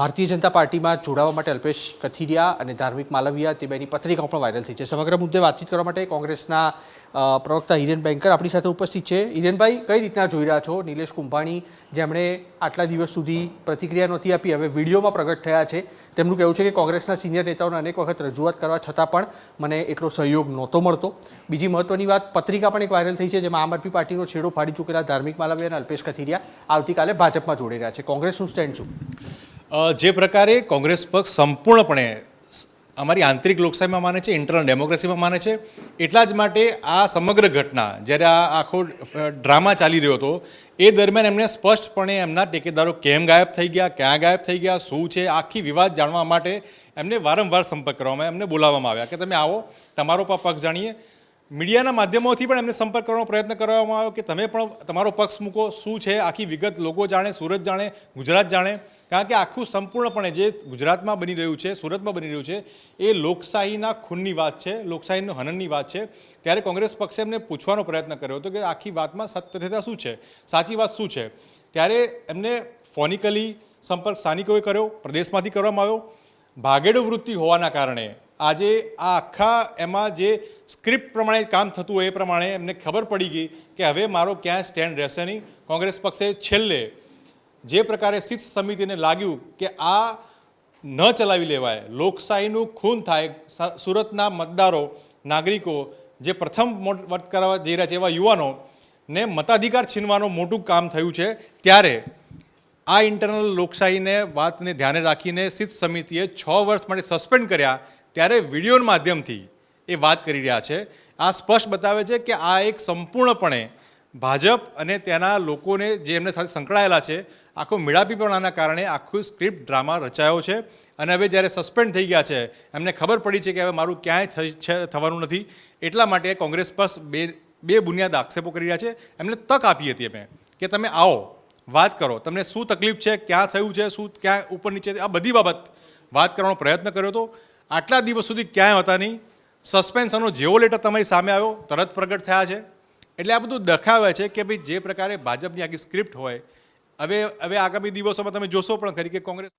ભારતીય જનતા પાર્ટીમાં જોડાવા માટે અલ્પેશ કથિરિયા અને ધાર્મિક માલવિયા તે બેની પત્રિકાઓ પણ વાયરલ થઈ છે. સમગ્ર મુદ્દે વાતચીત કરવા માટે કોંગ્રેસના પ્રવક્તા હિરેન બેંકર આપણી સાથે ઉપસ્થિત છે. હિરેનભાઈ, કઈ રીતના જોઈ રહ્યા છો? નિલેશ કુંભાણી, જેમણે આટલા દિવસ સુધી પ્રતિક્રિયા નહોતી આપી, હવે વિડીયોમાં પ્રગટ થયા છે. તેમનું કહેવું છે કે કોંગ્રેસના સિનિયર નેતાઓને અનેક વખત રજૂઆત કરવા છતાં પણ મને એટલો સહયોગ નહોતો મળતો. બીજી મહત્વની વાત, પત્રિકા પણ એક વાયરલ થઈ છે, જેમાં આમ આદમી પાર્ટીનો છેડો ફાડી ચૂકેલા ધાર્મિક માલવિયા અને અલ્પેશ કથિરિયા આવતીકાલે ભાજપમાં જોડી રહ્યા છે. કોંગ્રેસનું સ્ટેન્ડ શું જે પ્રકારે કોંગ્રેસ પક્ષ સંપૂર્ણપણે અમારી આંતરિક લોકશાહીમાં માને છે ઇન્ટરનલ ડેમોક્રેસીમાં માને છે, એટલા જ માટે આ સમગ્ર ઘટના, જ્યારે આ આખો ડ્રામા ચાલી રહ્યો હતો, એ દરમિયાન એમણે સ્પષ્ટપણે એમના ટેકેદારો કેમ ગાયબ થઈ ગયા, ક્યાં ગાયબ થઈ ગયા, શું છે, આખી વિવાદ જાણવા માટે એમને વારંવાર સંપર્ક કરવામાં, એમને બોલાવવામાં આવ્યા કે તમે આવો, તમારો પણ પક્ષ જાણીએ. મીડિયાના માધ્યમોથી પણ એમને સંપર્ક કરવાનો પ્રયત્ન કરવામાં આવ્યો કે તમે પણ તમારો પક્ષ મૂકો, શું છે, આખી વિગત લોકો જાણે, સુરત જાણે, ગુજરાત જાણે. કારણ કે આખું સંપૂર્ણપણે જે ગુજરાતમાં બની રહ્યું છે, સુરતમાં બની રહ્યું છે, એ લોકશાહીના ખૂનની વાત છે, લોકશાહીના હનનની વાત છે. ત્યારે કોંગ્રેસ પક્ષે એમને પૂછવાનો પ્રયત્ન કર્યો હતો કે આખી વાતમાં સત્યતા શું છે, સાચી વાત શું છે? ત્યારે એમને ફોનિકલી સંપર્ક સ્થાનિકોએ કર્યો, પ્રદેશમાંથી કરવામાં આવ્યો. ભાગેડો વૃત્તિ હોવાના કારણે આજે આ આખા એમાં જે સ્ક્રિપ્ટ પ્રમાણે કામ થતું હોય એ પ્રમાણે એમને ખબર પડી ગઈ કે હવે મારો ક્યાંય સ્ટેન્ડ રહેશે નહીં. કોંગ્રેસ પક્ષે છેલ્લે જે પ્રકારે શિસ્ત સમિતિને લાગ્યું કે આ ન ચલાવી લેવાય, લોકશાહીનું ખૂન થાય સુરતના મતદારો, નાગરિકો, જે પ્રથમ વટ કરવા જઈ રહ્યા છે એવા યુવાનો ને મતાધિકાર છીનવાનું મોટું કામ થયું છે. ત્યારે આ ઇન્ટરનલ લોકશાહીને વાતને ધ્યાને રાખીને શિસ્ત સમિતિએ છ વર્ષ માટે સસ્પેન્ડ કર્યા. ત્યારે વિડીયોના માધ્યમથી એ વાત કરી રહ્યા છે. આ સ્પષ્ટ બતાવે છે કે આ એક સંપૂર્ણપણે ભાજપ અને તેના લોકોને જે એમને સાથે સંકળાયેલા છે, આખો મેળાપીપણાના કારણે આખું સ્ક્રિપ્ટ ડ્રામા રચાયો છે. અને હવે જ્યારે સસ્પેન્ડ થઈ ગયા છે, એમને ખબર પડી છે કે હવે મારું ક્યાંય થવાનું નથી. એટલા માટે કોંગ્રેસ પર બે બે બુનિયાદ આક્ષેપો કરી રહ્યા છે. એમને તક આપી હતી અમે કે તમે આવો, વાત કરો. તમને શું તકલીફ છે, ક્યાં થયું છે, શું, ક્યાં ઉપર નીચે આ બધી બાબત વાત કરવાનો પ્રયત્ન કર્યો હતો. આટલા દિવસ સુધી ક્યાંય હતા નહીં. સસ્પેન્શનનો જેવો લેટર તમારી સામે આવ્યો, તરત પ્રગટ થયા છે. એટલે આ બધું દર્શાવે છે કે ભાઈ જે પ્રકારે ભાજપની આખી સ્ક્રિપ્ટ હોય, હવે હવે આગામી દિવસોમાં તમે જોશો પણ ખરી કે કોંગ્રેસ